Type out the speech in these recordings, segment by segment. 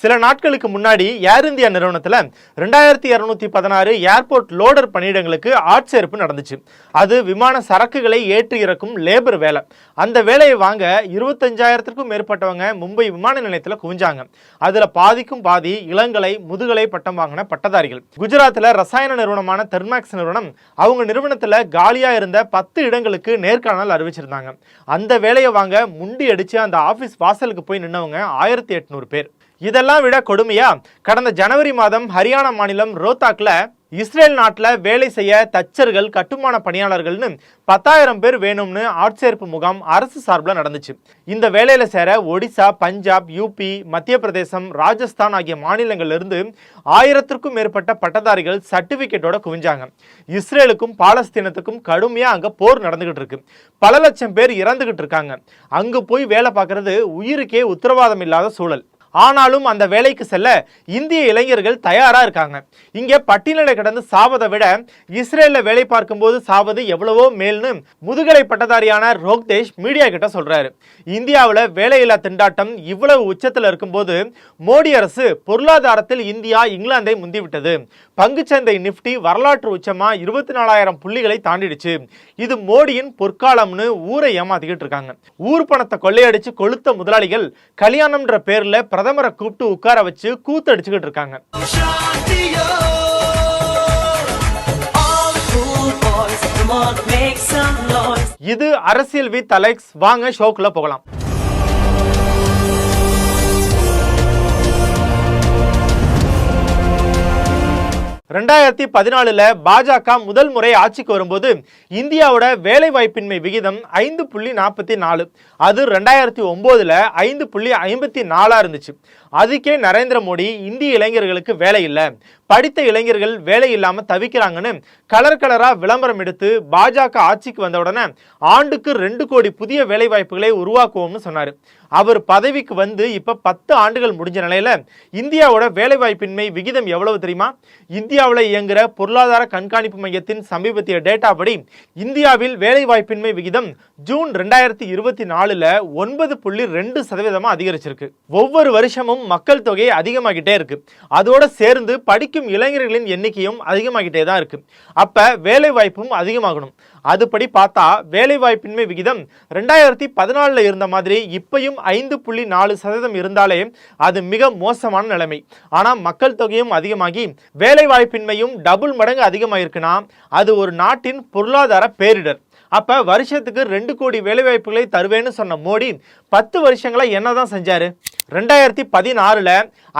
சில நாட்களுக்கு முன்னாடி ஏர் இந்தியா நிறுவனத்தில் ரெண்டாயிரத்தி இரநூத்தி பதினாறு ஏர்போர்ட் லோடர் பணியிடங்களுக்கு ஆட்சேர்ப்பு நடந்துச்சு. அது விமான சரக்குகளை ஏற்றி இறக்கும் லேபர் வேலை. அந்த வேலையை வாங்க இருபத்தஞ்சாயிரத்திற்கும் மேற்பட்டவங்க மும்பை விமான நிலையத்தில் குவிஞ்சாங்க. அதில் பாதிக்கும் பாதி இளங்கலை முதுகலை பட்டம் வாங்கின பட்டதாரிகள். குஜராத்தில் ரசாயன நிறுவனமான தெர்மாக்ஸ் நிறுவனம் அவங்க நிறுவனத்தில் காலியாக இருந்த பத்து இடங்களுக்கு நேர்காணல் அறிவிச்சிருந்தாங்க. அந்த வேலையை வாங்க முண்டி அடித்து அந்த ஆஃபீஸ் வாசலுக்கு போய் நின்னவங்க ஆயிரத்தி எட்நூறு பேர். இதெல்லாம் விட கொடுமையா? கடந்த ஜனவரி மாதம் ஹரியானா மாநிலம் ரோத்தாக்ல இஸ்ரேல் நாட்டில் வேலை செய்ய தச்சர்கள் கட்டுமான பணியாளர்கள்னு பத்தாயிரம் பேர் வேணும்னு ஆட்சேர்ப்பு முகாம் அரசு சார்பில் நடந்துச்சு. இந்த வேலையில் சேர ஒடிசா பஞ்சாப் யூபி மத்திய பிரதேசம் ராஜஸ்தான் ஆகிய மாநிலங்கள்ல இருந்து ஆயிரத்திற்கும் மேற்பட்ட பட்டதாரிகள் சர்டிஃபிகேட்டோட குவிஞ்சாங்க. இஸ்ரேலுக்கும் பாலஸ்தீனத்துக்கும் கடுமையாக அங்கே போர் நடந்துகிட்டு இருக்கு. பல லட்சம் பேர் இறந்துகிட்டு இருக்காங்க. அங்கே போய் வேலை பார்க்கறது உயிருக்கே உத்தரவாதம் இல்லாத சூழல். ஆனாலும் அந்த வேலைக்கு செல்ல இந்திய இளைஞர்கள் தயாராக இருக்காங்க. இங்கே பட்டியலில் கிடந்து சாவதை விட இஸ்ரேலில் வேலை பார்க்கும்போது சாவது எவ்வளவோ மேல்னு முதுகலை பட்டதாரியான ரோக்தேஷ் மீடியா கிட்ட சொல்கிறாரு இந்தியாவில் வேலையில்லா திண்டாட்டம் இவ்வளவு உச்சத்தில் இருக்கும்போது மோடி அரசு பொருளாதாரத்தில் இந்தியா இங்கிலாந்தை முந்திவிட்டது. பங்குச்சந்தை நிப்டி வரலாற்று உச்சமாக இருபத்தி நாலாயிரம் புள்ளிகளை தாண்டிடுச்சு. இது மோடியின் பொற்காலம்னு ஊரை ஏமாத்திக்கிட்டு இருக்காங்க. ஊர் பணத்தை கொள்ளையடிச்சு கொளுத்த முதலாளிகள் கல்யாணம்ன்ற பேரில் பிரதமரை கூப்பிட்டு உட்கார வச்சு கூத்தடிச்சுக்கிட்டு இருக்காங்க. இது அரசியல் வித் அலெக்ஸ். வாங்க ஷோக்குள்ள போகலாம். ரெண்டாயிரத்தி பதினாலுல பாஜக முதல் முறை ஆட்சிக்கு வரும்போது இந்தியாவோட வேலை வாய்ப்பின்மை விகிதம் ஐந்து புள்ளி நாற்பத்தி நாலு. அது ரெண்டாயிரத்தி ஒம்போதில் ஐந்து புள்ளி ஐம்பத்தி நாலா இருந்துச்சு. அதுக்கே நரேந்திர மோடி இந்திய இளைஞர்களுக்கு வேலை இல்லை. படித்த இளைஞர்கள் வேலை இல்லாமல் தவிக்கிறாங்கன்னு கலர் கலராக விளம்பரம் எடுத்து பாஜக ஆட்சிக்கு வந்தவுடனே ஆண்டுக்கு ரெண்டு கோடி புதிய வேலைவாய்ப்புகளை உருவாக்குவோம்னு சொன்னார். அவர் பதவிக்கு வந்து இப்போ பத்து ஆண்டுகள் முடிஞ்ச நிலையில இந்தியாவோட வேலைவாய்ப்பின்மை விகிதம் எவ்வளவு தெரியுமா? இந்தியாவில் இயங்குகிற பொருளாதார கண்காணிப்பு மையத்தின் சமீபத்திய டேட்டா படி இந்தியாவில் வேலைவாய்ப்பின்மை விகிதம் ஜூன் ரெண்டாயிரத்தி இருபத்தி நாலில் ஒன்பது புள்ளி ரெண்டு சதவீதமாக அதிகரிச்சிருக்கு. ஒவ்வொரு வருஷமும் மக்கள் தொகை அதிகமாகிட்டே இருக்கு. அதோட சேர்ந்து படிக்கும் இளைஞர்களின் எண்ணிக்கையும் அதிகமாகிட்டே தான் இருக்கு. அப்ப வேலை வாய்ப்பும் அதிகமாகணும். அதுபடி பார்த்தா வேலைவாய்ப்பின்மை விகிதம் ரெண்டாயிரத்தி பதினாலில் இருந்த மாதிரி இப்பையும் ஐந்து புள்ளி நாலு சதவீதம் இருந்தாலே அது மிக மோசமான நிலைமை. ஆனால் மக்கள் தொகையும் அதிகமாகி வேலைவாய்ப்பின்மையும் டபுள் மடங்கு அதிகமாயிருக்குன்னா அது ஒரு நாட்டின் பொருளாதார பேரிடர். அப்போ வருஷத்துக்கு ரெண்டு கோடி வேலைவாய்ப்புகளை தருவேன்னு சொன்ன மோடி பத்து வருஷங்களை என்ன தான் செஞ்சார்? ரெண்டாயிரத்தி பதினாறில்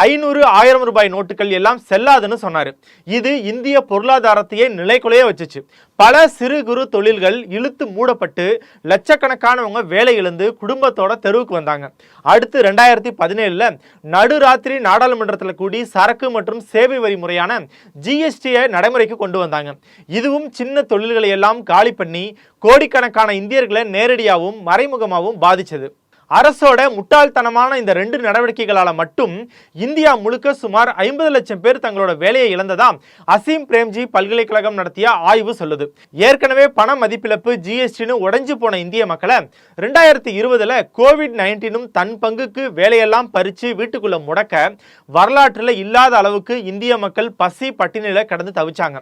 ஐநூறு ஆயிரம் ரூபாய் நோட்டுகள் எல்லாம் செல்லாதுன்னு சொன்னார். இது இந்திய பொருளாதாரத்தையே நிலைக்குலைய வச்சுச்சு. பல சிறு குறு தொழில்கள் இழுத்து மூடப்பட்டு லட்சக்கணக்கானவங்க வேலை இழந்து குடும்பத்தோட தெருவுக்கு வந்தாங்க. அடுத்து ரெண்டாயிரத்தி பதினேழில் நடுராத்திரி நாடாளுமன்றத்தில் கூடி சரக்கு மற்றும் சேவை வரி முறையான ஜிஎஸ்டியை நடைமுறைக்கு கொண்டு வந்தாங்க. இதுவும் சின்ன தொழில்களை எல்லாம் காலி பண்ணி கோடிக்கணக்கான இந்தியர்களை நேரடியாகவும் மறைமுகமாகவும் பாதிச்சது. அரசோட முட்டாள்தனமான இந்த ரெண்டு நடவடிக்கைகளால் மட்டும் இந்தியா முழுக்க சுமார் ஐம்பது லட்சம் பேர் தங்களோட வேலையை இழந்ததா அசீம் பிரேம்ஜி பல்கலைக்கழகம் நடத்திய ஆய்வு சொல்லுது. ஏற்கனவே பண மதிப்பிழப்பு ஜிஎஸ்டின்னு உடைஞ்சு போன இந்திய மக்களை ரெண்டாயிரத்தி இருபதுல கோவிட் நைன்டீனும் தன் பங்குக்கு வேலையெல்லாம் பறித்து வீட்டுக்குள்ள முடக்க வரலாற்றில் இல்லாத அளவுக்கு இந்திய மக்கள் பசி பட்டினியில் கடந்து தவிச்சாங்க.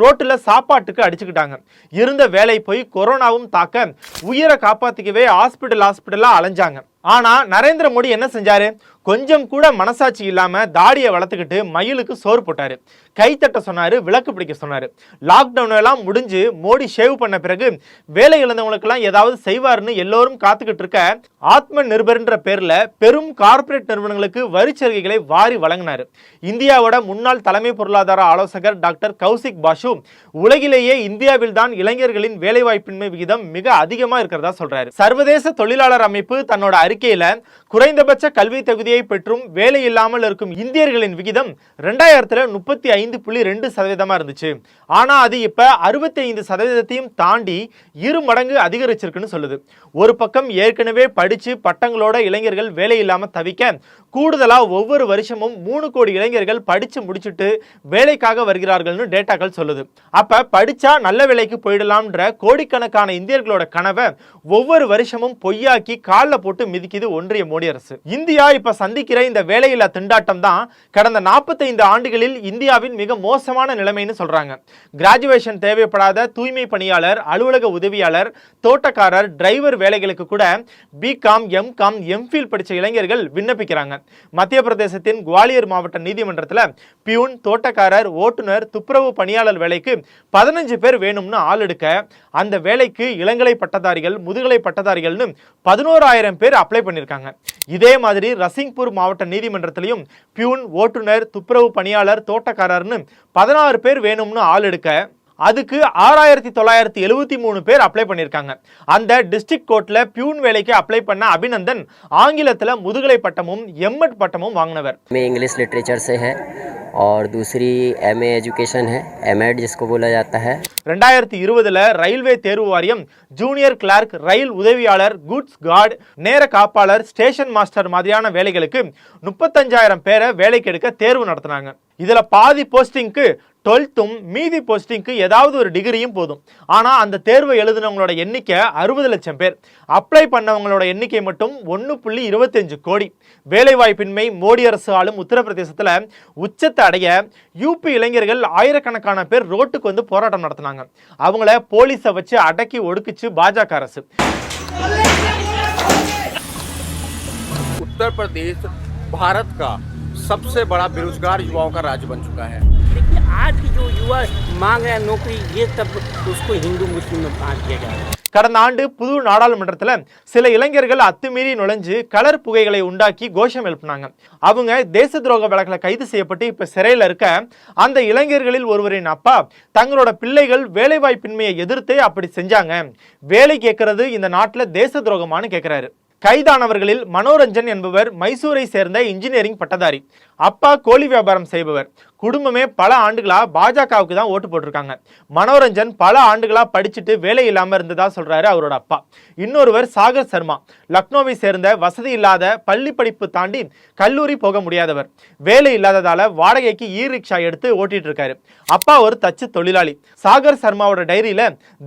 ரோட்டில் சாப்பாட்டுக்கு அடிச்சுக்கிட்டாங்க. இருந்த வேலை போய் கொரோனாவும் தாக்க உயிரை காப்பாற்றிக்கவே ஹாஸ்பிட்டல் ஹாஸ்பிட்டலாக அலைஞ்சாங்க. இருக்காங்க ஆனால் நரேந்திர மோடி என்ன செஞ்சார்? கொஞ்சம் கூட மனசாட்சி இல்லாமல் தாடியை வளர்த்துக்கிட்டு மயிலுக்கு சோறு போட்டார். கைத்தட்ட சொன்னார் விளக்கு பிடிக்க சொன்னார். லாக்டவுன் எல்லாம் முடிஞ்சு மோடி ஷேவ் பண்ண பிறகு வேலை இழந்தவங்களுக்கெல்லாம் ஏதாவது செய்வாருன்னு எல்லோரும் காத்துக்கிட்டு இருக்க ஆத்ம நிர்பர்ன்ற பேரில் பெரும் கார்ப்பரேட் நிறுவனங்களுக்கு வரிச்சலுகைகளை வாரி வழங்கினாரு. இந்தியாவோட முன்னாள் தலைமை பொருளாதார ஆலோசகர் டாக்டர் கௌசிக் பாஷு உலகிலேயே இந்தியாவில் தான் இளைஞர்களின் வேலைவாய்ப்பின்மை விகிதம் மிக அதிகமாக இருக்கிறதா சொல்றாரு. சர்வதேச தொழிலாளர் அமைப்பு தன்னோட அறிக்கையில குறைந்தபட்ச கல்வி தகுதியை பெற்றும் வேலை இல்லாமல் இருக்கும் இந்தியர்களின் விகிதம் ரெண்டாயிரத்தில் முப்பத்தி ஐந்து புள்ளி ரெண்டு சதவீதமாக இருந்துச்சு. ஆனால் அது இப்போ அறுபத்தி ஐந்து சதவீதத்தையும் தாண்டி இரு மடங்கு அதிகரிச்சிருக்குன்னு சொல்லுது. ஒரு பக்கம் ஏற்கனவே படித்து பட்டங்களோட இளைஞர்கள் வேலை இல்லாமல் தவிக்க கூடுதலாக ஒவ்வொரு வருஷமும் மூணு கோடி இளைஞர்கள் படித்து முடிச்சுட்டு வேலைக்காக வருகிறார்கள்னு டேட்டாக்கள் சொல்லுது. அப்போ படித்தா நல்ல வேலைக்கு போயிடலாம்ன்ற கோடிக்கணக்கான இந்தியர்களோட கனவை ஒவ்வொரு வருஷமும் பொய்யாக்கி காலில் போட்டு மிதிக்குது ஒன்றிய மோடி குடியரசு. இந்தியா இப்ப சந்திக்கிற இந்த வேலையில்லா திண்டாட்டம் தான் கடந்த 45 ஆண்டுகளில் இந்தியாவின் மிக மோசமான நிலைமைன்னு சொல்றாங்க. கிராஜுவேஷன் தேவைப்படாத தூய்மை பணியாளர் அலுவலக உதவியாளர் தோட்டக்காரர் டிரைவர் வேலைகளுக்கு கூட பிகாம் எம்காம் எம்ஃபில் படிச்ச இளைஞர்கள் விண்ணப்பிக்கிறாங்க. மத்திய பிரதேசத்தின் குவாலியர் மாவட்ட நீதிமன்றத்தில் பியூன் தோட்டக்காரர் ஓட்டுநர் துப்புரவு பணியாளர் வேலைக்கு பதினஞ்சு பேர் வேணும்னு ஆள் எடுக்க அந்த வேலைக்கு இளங்கலை பட்டதாரிகள் முதுகலை பட்டதாரிகள்னு பதினோராயிரம் பேர் அப்ளை பண்ணியிருக்காங்க இதே மாதிரி ரசிங்பூர் மாவட்ட நீதிமன்றத்திலையும் பியூன் ஓட்டுநர் துப்புரவு பணியாளர் தோட்டக்காரர்னு பதினாறு பேர் வேணும்னு ஆள் எடுக்க அதுக்கு ஆறாயிரத்தி தொள்ளாயிரத்தி எழுபத்தி மூணு பேர் அப்ளை பண்ணியிருக்காங்க அந்த டிஸ்ட்ரிக்ட் கோர்ட்ல பியூன் வேலைக்கு அப்ளை பண்ண அபிநந்தன் ஆங்கிலத்தில் முதுகலை பட்டமும் எம்எட் பட்டமும் வாங்கினவர் में इंग्लिश लिटरेचर से है और दूसरी एम एजुकेशन है एम जिसको बोला जाता है ரெண்டாயிரத்தி இருபதுல ரயில்வே தேர்வு வாரியம் ஜூனியர் கிளார்க் ரயில் உதவியாளர் குட்ஸ் கார்டு நேர காப்பாளர் ஸ்டேஷன் மாஸ்டர் மாதிரியான வேலைகளுக்கு முப்பத்தஞ்சாயிரம் பேரை வேலைக்கு எடுக்க தேர்வு நடத்தினாங்க இதுல பாதி போஸ்டிங்க்கு டுவெல்த்தும் மீதி போஸ்டிங்க்கு ஏதாவது ஒரு டிகிரியும் போதும் ஆனால் அந்த தேர்வை எழுதினவங்களோட எண்ணிக்கை அறுபது லட்சம் பேர் அப்ளை பண்ணவங்களோட எண்ணிக்கை மட்டும் ஒன்று புள்ளி இருபத்தஞ்சு கோடி வேலைவாய்ப்பின்மை மோடி அரசு ஆளும் உத்தரப்பிரதேசத்தில் உச்சத்தை அடைய யூபி இளைஞர்கள் ஆயிரக்கணக்கான பேர் ரோட்டுக்கு வந்து போராட்டம் நடத்தினாங்க அவங்கள போலீஸை வச்சு அடக்கி ஒடுக்குச்சு பாஜக அரசு उत्तर प्रदेश भारत का सबसे बड़ा बेरोजगार युवाओं का राज्य बन चुका है देखिए आज की जो युवा मांग रहे हैं नौकरी ये सब उसको हिंदू मुस्लिम में बांट दिया गया है கடந்த ஆண்டு புது நாடாளுமன்றத்தில் சில இளைஞர்கள் அத்துமீறி நுழைஞ்சு கலர் புகைகளை உண்டாக்கி கோஷம் எழுப்பினாங்க அவங்க தேச துரோக வழக்கில் கைது செய்யப்பட்டு இப்ப சிறையில் இருக்க அந்த இளைஞர்களில் ஒருவரின் அப்பா தங்களோட பிள்ளைகள் வேலைவாய்ப்பின்மையை எதிர்த்தே அப்படி செஞ்சாங்க வேலை கேட்கறது இந்த நாட்டில் தேச துரோகமானு கேட்கிறாரு கைதானவர்களில் மனோரஞ்சன் என்பவர் மைசூரை சேர்ந்த இன்ஜினியரிங் பட்டதாரி அப்பா கோழி வியாபாரம் செய்பவர். குடும்பமே பல ஆண்டுகளா பாஜகவுக்கு தான் ஓட்டு போட்டிருக்காங்க. மனோரஞ்சன் பல ஆண்டுகளா படிச்சுட்டு வேலை இல்லாம இருந்ததா சொல்றாரு அவரோட அப்பா. இன்னொருவர் சாகர் சர்மா. லக்னோவை சேர்ந்த வசதி இல்லாத பள்ளி படிப்பு தாண்டி கல்லூரி போக முடியாதவர். வேலை இல்லாததால வாடகைக்கு ஈ ரிக்ஷா எடுத்து ஓட்டிட்டு இருக்காரு. அப்பா ஒரு தச்சு தொழிலாளி. சாகர் சர்மாவோட டைரியில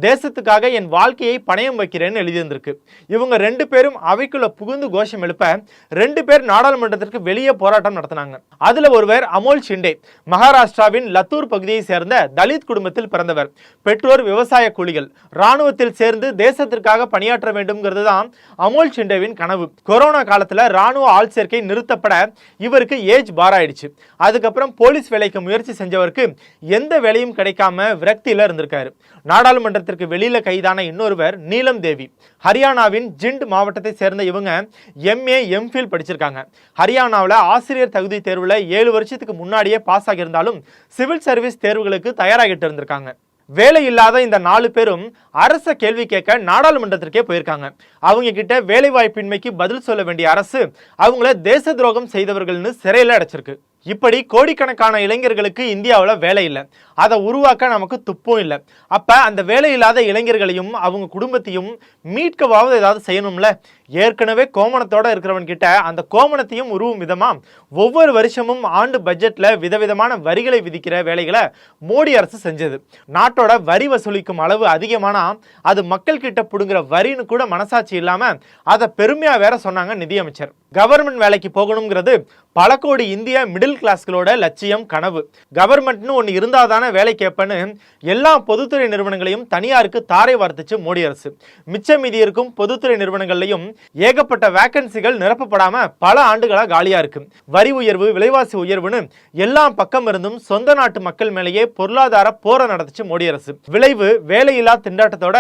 தேசத்துக்காக என் வாழ்க்கையை பணயம் வைக்கிறேன்னு எழுதியிருந்திருக்கு. இவங்க ரெண்டு பேரும் அவைக்குள்ள புகுந்து கோஷம் எழுப்ப ரெண்டு பேர் நாடாளுமன்றத்திற்கு வெளியே போராட்டம் நடத்தினாங்க. அதுல ஒருவர் அமோல் ஷிண்டே மகாராஷ்டிராவின் லத்தூர் பகுதியை சேர்ந்த தலித் குடும்பத்தில் பிறந்தவர். பெற்றோர் விவசாய கூலிகள். ராணுவத்தில் சேர்ந்து தேசத்திற்காக பணியாற்ற வேண்டும்ங்கிறது தான் அமோல் ஷிண்டேவின் கனவு. கொரோனா காலத்துல ராணுவ ஆள் சேர்க்கை நிறுத்தப்பட இவருக்கு ஏஜ் பார் ஆயிடுச்சு. அதுக்கப்புறம் போலீஸ் வேலைக்கு முயற்சி செஞ்சவருக்கு எந்த வேலையும் கிடைக்காம விரக்தியில இருந்திருக்காரு. நாடாளுமன்றத்திற்கு வெளியில கைதான இன்னொருவர் நீலம் தேவி. ஹரியானாவின் ஜிண்ட் மாவட்டத்தை சேர்ந்த இவங்க எம்ஏ எம்ஃபில் படிச்சிருக்காங்க. ஹரியானாவில் ஆசிரியர் தகுதி தேர்வுல ஏழு வருஷத்துக்கு முன்னாடியே பாஸ் ஆகியிருந்தாலும் சிவில் சர்வீஸ் தேர்வுகளுக்கு தயாராகிட்டு இருந்திருக்காங்க. வேலை இல்லாத இந்த நாலு பேரும் அரச கேள்வி கேட்க நாடாளுமன்றத்திற்கே போயிருக்காங்க. அவங்க கிட்ட வேலை வாய்ப்பின்மைக்கு பதில் சொல்ல வேண்டிய அரசு அவங்கள தேச துரோகம் செய்தவர்கள்னு சிறையில் அடைச்சிருக்கு. இப்படி கோடிக்கணக்கான இளைஞர்களுக்கு இந்தியாவில் வேலை இல்லை. அதை உருவாக்க நமக்கு துப்பும் இல்லை. அப்போ அந்த வேலை இல்லாத இளைஞர்களையும் அவங்க குடும்பத்தையும் மீட்கவாவது ஏதாவது செய்யணும்ல? ஏற்கனவே கோமணத்தோட இருக்கிறவன் கிட்ட அந்த கோமணத்தையும் உருவும் விதமா ஒவ்வொரு வருஷமும் ஆண்டு பட்ஜெட்ல விதவிதமான வரிகளை விதிக்கிற வேலைகளை மோடி அரசு செஞ்சது. நாட்டோட வரி வசூலிக்கும் அளவு அதிகமானா அது மக்கள் கிட்ட புடுங்குற வரின்னு கூட மனசாட்சி இல்லாம அதை பெருமையா வேற சொன்னாங்க நிதியமைச்சர். கவர்மெண்ட் வேலைக்கு போகணுங்கிறது பல கோடி இந்திய மிடில் கிளாஸ்களோட லட்சியம் கனவு. கவர்மெண்ட்னு ஒன்று இருந்தால் தானே வேலை கேட்பேன்னு எல்லா பொதுத்துறை நிறுவனங்களையும் தனியாருக்கு தாரை வார்த்துச்சு மோடி அரசு. மிச்சம் மீதி இருக்கும் பொதுத்துறை நிறுவனங்கள்லையும் ஏகப்பட்ட வேக்கன்சிகள் நிரப்பப்படாம பல ஆண்டுகளா காலியா இருக்கு. வரி உயர்வு விலைவாசி உயர்வுன்னு எல்லா பக்கம் இருந்தும் சொந்த நாட்டு மக்கள் மேலேயே பொருளாதார போரை நடத்துச்சு மோடி அரசு. விளைவு வேலையில்லா திண்டாட்டத்தோட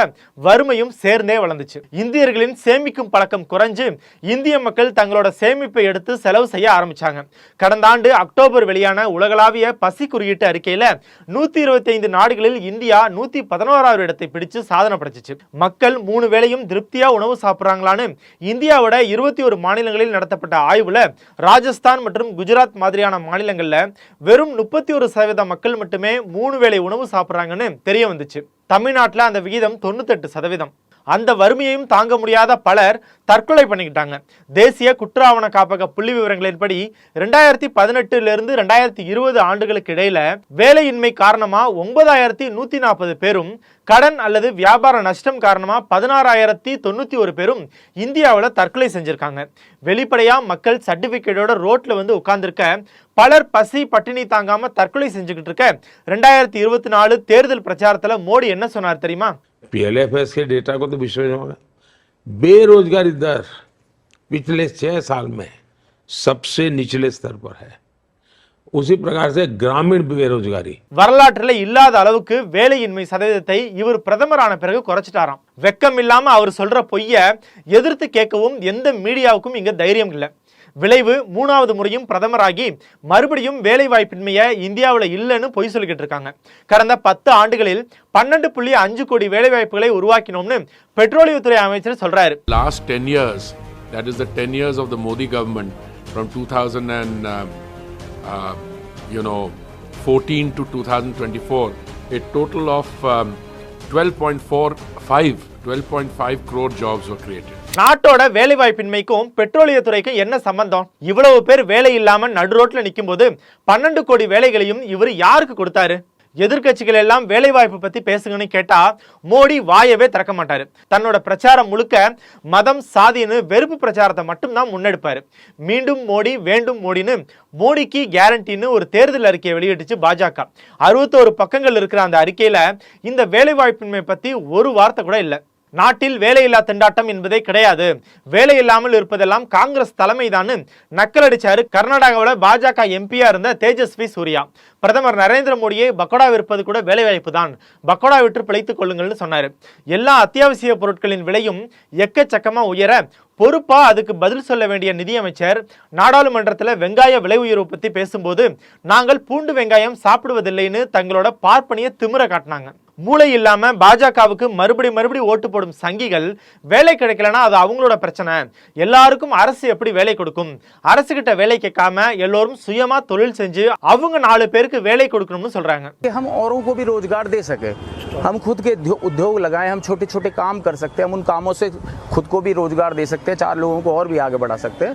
வறுமையும் சேர்ந்தே வளர்ந்துச்சு. இந்தியர்களின் சேமிக்கும் பழக்கம் குறைஞ்சு இந்திய மக்கள் தங்களோட சேமிப்பை எடுத்து செலவு செய்ய ஆரம்பிச்சாங்க. கடந்த ஆண்டு அக்டோபர் வெளியான உலகளாவிய பசி குறியீட்டு அறிக்கையில நூத்தி இருபத்தி ஐந்து நாடுகளில் இந்தியா நூத்தி பதினோராவது இடத்தை பிடிச்சு சாதனை படைச்சிச்சு. மக்கள் மூணு வேளையும் திருப்தியா உணவு சாப்பிட்றாங்களான்னு இந்தியாவோட இருபத்தி ஒரு மாநிலங்களில் நடத்தப்பட்ட ஆய்வில் ராஜஸ்தான் மற்றும் குஜராத் மாதிரியான மாநிலங்களில் வெறும் முப்பத்தி ஒரு சதவீத மக்கள் மட்டுமே மூணு வேளை உணவு சாப்பிட்றாங்கன்னு தெரிய வந்துச்சு. தமிழ்நாட்டில் அந்த விகிதம் தொண்ணூத்தெட்டு சதவீதம். அந்த வறுமையையும் தாங்க முடியாத பலர் தற்கொலை பண்ணிக்கிட்டாங்க. தேசிய குற்ற ஆவண காப்பக புள்ளி விவரங்களின்படி ரெண்டாயிரத்தி பதினெட்டுல இருந்து ரெண்டாயிரத்தி இருபது ஆண்டுகளுக்கு இடையில வேலையின்மை காரணமா ஒன்பதாயிரத்தி நூத்தி நாற்பது பேரும் கடன் அல்லது வியாபார நஷ்டம் காரணமா பதினாறாயிரத்தி தொண்ணூத்தி ஒரு பேரும் இந்தியாவில் தற்கொலை செஞ்சிருக்காங்க வெளிப்படையா மக்கள் சர்டிபிகேட்டோட ரோட்ல வந்து உட்கார்ந்திருக்க பலர் பசி பட்டினி தாங்காம தற்கொலை செஞ்சுக்கிட்டு இருக்க ரெண்டாயிரத்தி இருபத்தி நாலு தேர்தல் பிரச்சாரத்துல மோடி என்ன சொன்னார் தெரியுமா पीएलएफएस के डेटा को तो विश्लेषण होगा बेरोजगारी दर पिछले छह साल में सबसे निचले स्तर पर है उसी प्रकार से ग्रामीण बेरोजगारी வரலாற்றுல இல்லாத அளவுக்கு வேலையின்மை சதவீதத்தை இவர் பிரதமரான பிறகு குறைச்சிட்டாராம் வெக்கம் இல்லாம அவர் சொல்ற பொய்ய எதிர்த்து கேட்கவும் எந்த மீடியாவுக்கும் இங்க தைரியம் இல்லை விளைவு மூணாவது முறையும் பிரதமராகி மறுபடியும் வேலை வாய்ப்பின்மையை இந்தியாவில் இல்லைன்னு பொய் சொல்லிக்கிட்டு இருக்காங்க கடந்த பத்து ஆண்டுகளில் பன்னெண்டு புள்ளி அஞ்சு கோடி வேலை வாய்ப்புகளை உருவாக்கினோம்னு பெட்ரோலியத்துறை அமைச்சர் சொல்றாரு last 10 years, that is the 10 years of the Modi government from 2000 and, um, uh, you know, 14 to 2024, a total of um, 12.45, 12.5 crore jobs were created. நாட்டோட வேலை வாய்ப்பின்மைக்கும் பெட்ரோலியத்துறைக்கும் என்ன சம்பந்தம் இவ்வளவு பேர் வேலை இல்லாம நடு ரோட்ல நிற்கும் போது பன்னெண்டு கோடி வேலைகளையும் இவர் யாருக்கு கொடுத்தாரு எதிர்க்கட்சிகள் எல்லாம் வேலை வாய்ப்பு பத்தி பேசுங்கன்னு கேட்டா மோடி வாயவே திறக்க மாட்டாரு. தன்னோட பிரச்சாரம் முழுக்க மதம் சாதின்னு வெறுப்பு பிரச்சாரத்தை மட்டும்தான் முன்னெடுப்பாரு. மீண்டும் மோடி வேண்டும் மோடின்னு மோடிக்கு கேரண்டின்னு ஒரு தேர்தல் அறிக்கையை வெளியிட்டுச்சு பாஜக. அறுபத்தோரு பக்கங்கள் இருக்கிற அந்த அறிக்கையில இந்த வேலை வாய்ப்பின்மை பத்தி ஒரு வார்த்தை கூட இல்லை. நாட்டில் வேலையில்லா திண்டாட்டம் என்பதே கிடையாது. வேலை இல்லாமல் இருப்பதெல்லாம் காங்கிரஸ் தலைமைதான் நக்கலடிச்சாரு கர்நாடகாவில் பாஜக எம்பியா இருந்த தேஜஸ்வி சூர்யா. பிரதமர் நரேந்திர மோடியை பக்கோடா விற்பது கூட வேலைவாய்ப்பு தான். பக்கோடா விற்று பிழைத்துக் கொள்ளுங்கள்னு சொன்னார். எல்லா அத்தியாவசிய பொருட்களின் விலையும் எக்கச்சக்கமாக உயர பொறுப்பா அதுக்கு பதில் சொல்ல வேண்டிய நிதியமைச்சர் நாடாளுமன்றத்தில் வெங்காய விலை உயர்வு பற்றி பேசும்போது நாங்கள் பூண்டு வெங்காயம் சாப்பிடுவதில்லைன்னு தங்களோட பார்ப்பனியை திமிர காட்டினாங்க. மூளை இல்லாம பாஜகவுக்கு மறுபடி மறுபடி ஓட்டு போடும் சங்கிகள் வேலை கிடைக்கலனா அது அவங்களோட பிரச்சனை எல்லாருக்கும் அரசு எப்படி வேலை கொடுக்கும் அரசு கிட்ட வேலை கேட்காம எல்லோரும் சுயமா தொழில் செஞ்சு அவங்க நாலு பேருக்கு வேலை கொடுக்கணும்னு சொல்றாங்க कि हम औरों को भी रोजगार दे सके हम खुद के उद्यो- उद्योग लगाएं हम छोटे छोटे काम कर सकते हैं हम उन कामों से खुद को भी रोजगार दे सकते हैं चार लोगों को और भी आगे बढ़ा सकते हैं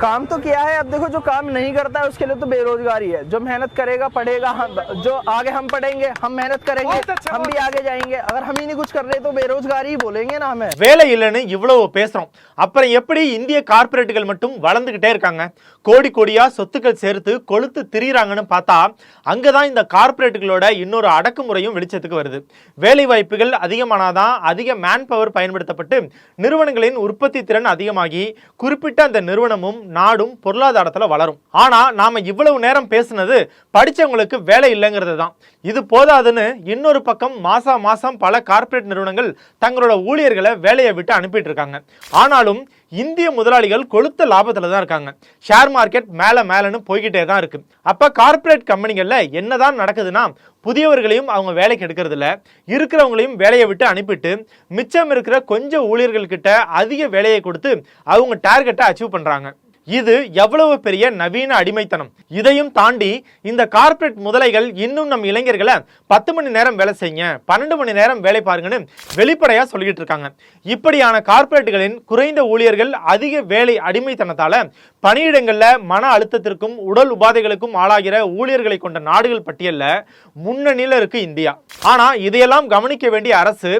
काम तो किया है अब देखो जो काम नहीं करता है उसके लिए तो बेरोजगारी है जो मेहनत करेगा पढ़ेगा हम जो आगे हम पढ़ेंगे हम मेहनत करेंगे हम भी आगे जाएंगे अगर हम ही नहीं कुछ कर रहे तो बेरोजगारी ही बोलेंगे ना हमें வேலை இல்லைன்னு இவ்வளவு பேசுறோம் அப்புறம் எப்படி இந்திய கார்ப்பரேட்டுகள் மட்டும் வளர்ந்துகிட்டே இருக்காங்க கோடி கோடியா சொத்துக்கள் சேர்த்து கொளுத்து திரியிறாங்கன்னு பார்த்தா அங்கதான் இந்த கார்ப்பரேட்டுகளோட இன்னொரு அடக்குமுறையும் வெளிச்சத்துக்கு வருது வேலை வாய்ப்புகள் அதிகமானாதான் அதிக மேன் பவர் பயன்படுத்தப்பட்டு நிறுவனங்களின் உற்பத்தி திறன் அதிகமாகி குறிப்பிட்ட அந்த நிறுவனமும் நாடும் பொருளாதாரத்துல வளரும் ஆனா நாம இவ்வளவு நேரம் பேசுனது படிச்சவங்களுக்கு வேலை இல்லைங்கிறது தான் இது போதாதுன்னு இன்னொரு பக்கம் மாசா மாசம் பல கார்ப்பரேட் நிறுவனங்கள் தங்களோட ஊழியர்களை வேலையை விட்டு அனுப்பிட்டு இருக்காங்க ஆனாலும் இந்திய முதலாளிகள் கொளுத்த லாபத்தில் தான் இருக்காங்க. ஷேர் மார்க்கெட் மேலே மேலேன்னு போய்கிட்டே தான் இருக்கு. அப்போ கார்ப்பரேட் கம்பெனிகளில் என்னதான் நடக்குதுன்னா புதியவர்களையும் அவங்க வேலைக்கு எடுக்கிறது இருக்கிறவங்களையும் வேலையை விட்டு அனுப்பிட்டு மிச்சம் இருக்கிற கொஞ்சம் ஊழியர்கள்கிட்ட அதிக வேலையை கொடுத்து அவங்க டார்கெட்டை அச்சீவ் பண்ணுறாங்க இது எவ்வளவு பெரிய நவீன அடிமைத்தனம்? இதையும் தாண்டி இந்த கார்ப்பரேட் முதலைகள் இன்னும் நம் இளைஞர்களை பத்து மணி நேரம் வேலை செய்யுங்க பன்னெண்டு மணி நேரம் வேலை பாருங்கன்னு வெளிப்படையா சொல்லிக்கிட்டு இருக்காங்க. இப்படியான கார்ப்பரேட்டுகளின் குறைந்த ஊழியர்கள் அதிக வேலை அடிமைத்தனத்தால பணியிடங்கள்ல மன அழுத்தத்திற்கும் உடல் உபாதைகளுக்கும் ஆளாகிற ஊழியர்களை கொண்ட நாடுகள் பட்டியல்ல முன்னணியில இருக்கு இந்தியா. ஆனா இதையெல்லாம் கவனிக்க வேண்டிய அரசு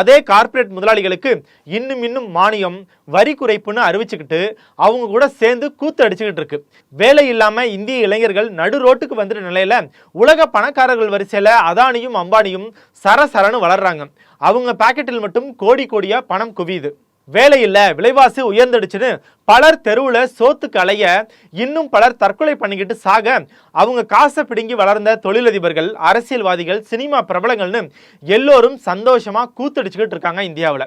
அதே கார்ப்பரேட் முதலாளிகளுக்கு இன்னும் இன்னும் மானியம் வரி குறைப்புன்னு அறிவிச்சுக்கிட்டு அவங்க கூட சேர்ந்து கூத்து அடிச்சுக்கிட்டு இருக்கு. வேலை இல்லாம இந்திய இளைஞர்கள் நடு ரோட்டுக்கு வந்துட்ட நிலையில உலக பணக்காரர்கள் வரிசையில அதானியும் அம்பானியும் சரசரன்னு வளர்றாங்க. அவங்க பாக்கெட்டில் மட்டும் கோடி கோடியா பணம் குவியுது. வேலை விலைவாசி உயர்ந்துடுச்சுன்னு பலர் தெருவில் சோத்துக்கு அலைய இன்னும் பலர் தற்கொலை பண்ணிக்கிட்டு சாக அவங்க காசை பிடுங்கி வளர்ந்த தொழிலதிபர்கள் அரசியல்வாதிகள் சினிமா பிரபலங்கள்னு எல்லோரும் சந்தோஷமாக கூத்தடிச்சுக்கிட்டு இருக்காங்க இந்தியாவில்.